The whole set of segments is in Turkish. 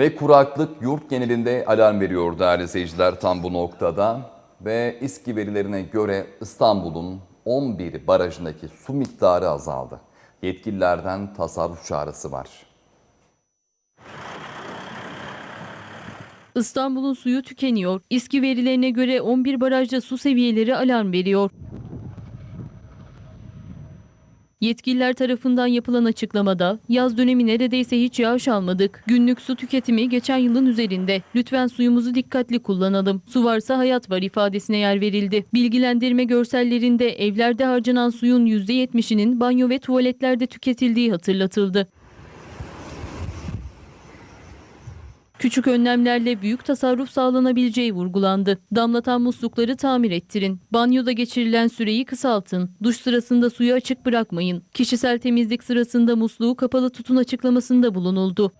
Ve kuraklık yurt genelinde alarm veriyor değerli seyirciler tam bu noktada. Ve İSKİ verilerine göre İstanbul'un 11 barajındaki su miktarı azaldı. Yetkililerden tasarruf çağrısı var. İstanbul'un suyu tükeniyor. İSKİ verilerine göre 11 barajda su seviyeleri alarm veriyor. Yetkililer tarafından yapılan açıklamada yaz dönemi neredeyse hiç yağış almadık. Günlük su tüketimi geçen yılın üzerinde. Lütfen suyumuzu dikkatli kullanalım. Su varsa hayat var ifadesine yer verildi. Bilgilendirme görsellerinde evlerde harcanan suyun %70'inin banyo ve tuvaletlerde tüketildiği hatırlatıldı. Küçük önlemlerle büyük tasarruf sağlanabileceği vurgulandı. Damlatan muslukları tamir ettirin. Banyoda geçirilen süreyi kısaltın. Duş sırasında suyu açık bırakmayın. Kişisel temizlik sırasında musluğu kapalı tutun açıklamasında bulunuldu.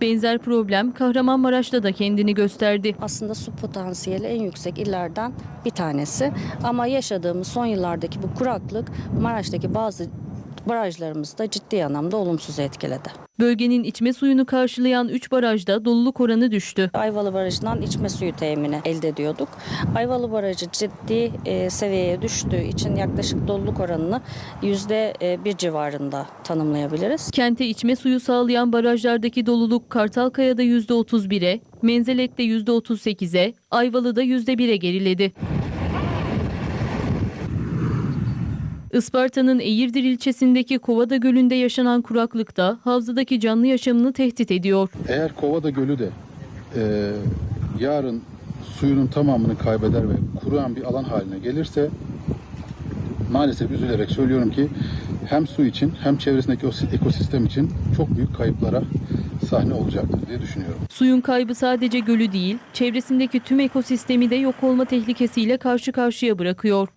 Benzer problem Kahramanmaraş'ta da kendini gösterdi. Aslında su potansiyeli en yüksek illerden bir tanesi. Ama yaşadığımız son yıllardaki bu kuraklık Maraş'taki bazı barajlarımızda ciddi anlamda olumsuz etkiledi. Bölgenin içme suyunu karşılayan 3 barajda doluluk oranı düştü. Ayvalı Barajı'ndan içme suyu temini elde ediyorduk. Ayvalı Barajı ciddi e, seviyeye düştüğü için yaklaşık doluluk oranını yüzde e, bir civarında tanımlayabiliriz. Kente içme suyu sağlayan barajlardaki doluluk Kartalkaya'da %31'e, Menzelek'te %38'e, Ayvalı'da %1'e geriledi. Isparta'nın Eğirdir ilçesindeki Kovada Gölü'nde yaşanan kuraklıkta havzadaki canlı yaşamını tehdit ediyor. Eğer Kovada Gölü de e, yarın suyunun tamamını kaybeder ve kuruyan bir alan haline gelirse maalesef üzülerek söylüyorum ki hem su için hem çevresindeki ekosistem için çok büyük kayıplara sahne olacaktır diye düşünüyorum. Suyun kaybı sadece gölü değil, çevresindeki tüm ekosistemi de yok olma tehlikesiyle karşı karşıya bırakıyor.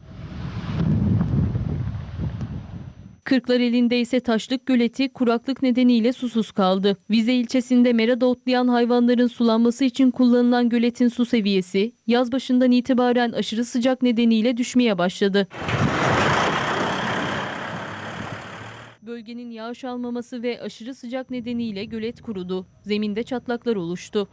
Kırklareli'nde ise Taşlık Göleti kuraklık nedeniyle susuz kaldı. Vize ilçesinde merada otlayan hayvanların sulanması için kullanılan göletin su seviyesi yaz başından itibaren aşırı sıcak nedeniyle düşmeye başladı. Bölgenin yağış almaması ve aşırı sıcak nedeniyle gölet kurudu. Zeminde çatlaklar oluştu.